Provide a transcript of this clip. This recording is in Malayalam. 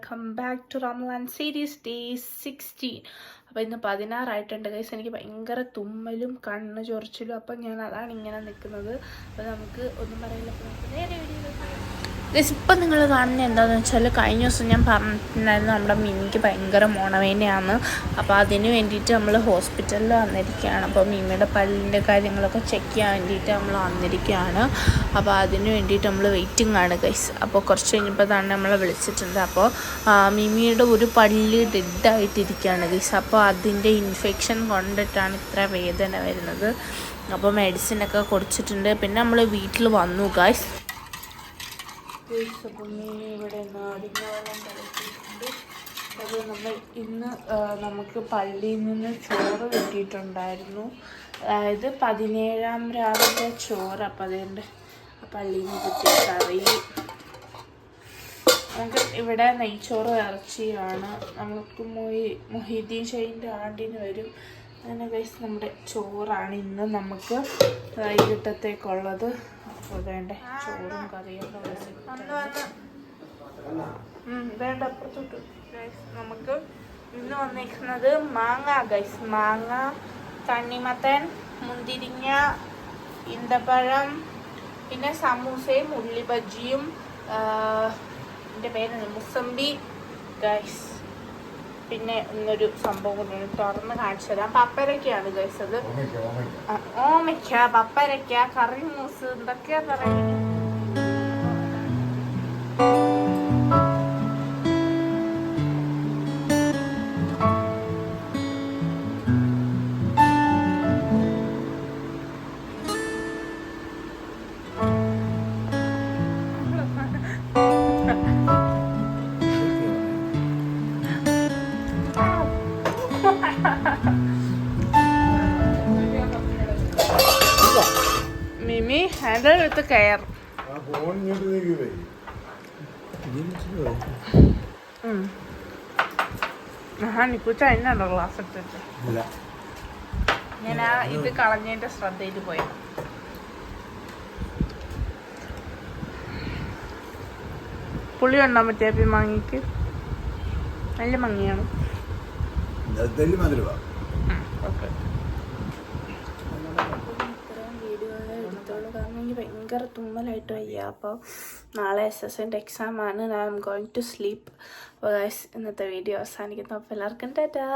welcome back to Ramalan series day 16 അപ്പോൾ ഇന്ന് പതിനാറായിട്ടുണ്ട് കൈസ് എനിക്ക് ഭയങ്കര തുമ്മലും കണ്ണ് ചൊറിച്ചിലും അപ്പം ഞാൻ അതാണ് ഇങ്ങനെ നിൽക്കുന്നത്. അപ്പോൾ നമുക്ക് ഒന്നും പറയില്ല. അപ്പോൾ നമുക്ക് നേരെ ഗൈസ് ഇപ്പം നിങ്ങൾ കാണുന്നത് എന്താണെന്ന് വെച്ചാൽ കഴിഞ്ഞ ദിവസം ഞാൻ പറഞ്ഞിട്ടുണ്ടായിരുന്നു നമ്മുടെ മിമിക്ക് ഭയങ്കര മോണവേനയാണ് അപ്പോൾ അതിന് വേണ്ടിയിട്ട് നമ്മൾ ഹോസ്പിറ്റലിൽ വന്നിരിക്കുകയാണ്. അപ്പോൾ മിമിയുടെ പല്ലിന്റെ കാര്യങ്ങളൊക്കെ ചെക്ക് ചെയ്യാൻ വേണ്ടിയിട്ട് നമ്മൾ വന്നിരിക്കുകയാണ്. അപ്പോൾ അതിന് വേണ്ടിയിട്ട് നമ്മൾ വെയിറ്റിംഗ് ആണ് ഗൈസ് അപ്പോൾ കുറച്ച് കഴിഞ്ഞപ്പോൾ തന്നെ നമ്മളെ വിളിച്ചിട്ടുണ്ട്. അപ്പോൾ മിമിയുടെ ഒരു പല്ല് ഡെഡായിട്ടിരിക്കുകയാണ് ഗൈസ് അപ്പോൾ അതിന്റെ ഇൻഫെക്ഷൻ കൊണ്ടിട്ടാണ് ഇത്ര വേദന വരുന്നത്. അപ്പോൾ മെഡിസിൻ ഒക്കെ കൊടുത്തിട്ടുണ്ട്. പിന്നെ നമ്മൾ വീട്ടിൽ വന്നു ഗായ്സ് അത് നമ്മൾ ഇന്ന് നമുക്ക് പള്ളിയിൽ നിന്ന് ചോറ് കിട്ടിയിട്ടുണ്ടായിരുന്നു. അതായത് പതിനേഴാം രാവിലെ ചോറ്. അപ്പം അതുകൊണ്ട് പള്ളിയിൽ നിന്ന് കിട്ടിയ കറി. നമുക്ക് ഇവിടെ നെയ്ച്ചോറ് ഇറച്ചിയാണ്. നമുക്ക് മൊഹി മൊഹീദ്ദീൻ ഷെയ്ന്റെ ആണ്ടിന് വരും. അങ്ങനെ ഗൈസ് നമ്മുടെ ചോറാണ് ഇന്ന് നമുക്ക് വൈകിട്ടത്തേക്കുള്ളത്. അപ്പോൾ വേണ്ട ചോറും കറിയും വേണ്ട അപ്പുറത്തോട്ട്. നമുക്ക് ഇന്ന് വന്നിരിക്കുന്നത് മാങ്ങ ഗൈസ് മാങ്ങ തണ്ണിമത്തൻ മുന്തിരിങ്ങ ഇന്തപ്പഴം പിന്നെ സമൂസയും ഉള്ളി ബജ്ജിയും എന്റെ പേര് മുസംബി ഗൈസ് പിന്നെ ഇന്നൊരു സംഭവം കൂടിയാണ് തുറന്ന് കാണിച്ചു തരാം. പപ്പരക്കാണ് ഗൈസ് അത്. ഓമയ്ക്ക പപ്പരക്ക കറി മൂസ് എന്തൊക്കെയാ പറയുന്നത്? കയർ അതിനുണ്ടോ ഗ്ലാസ് എടുത്തിട്ട് ഇല്ല. ഞാൻ ആ ഇത് കളഞ്ഞതിന്റെ ശ്രദ്ധയിൽ പോയി. പുളി ഉണ്ടോ മറ്റേ മാങ്ങിക്ക് നല്ല മങ്ങിയാണ്. ഓക്കെ. ഭയങ്കര തുമ്മലായിട്ട് വയ്യ അപ്പോൾ നാളെ എസ് എസ് എന്റെ എക്സാം ആണ്. I M going to sleep ഇന്നത്തെ വീഡിയോ അവസാനിക്കുന്നു. അപ്പോൾ എല്ലാവർക്കും ടാറ്റാ!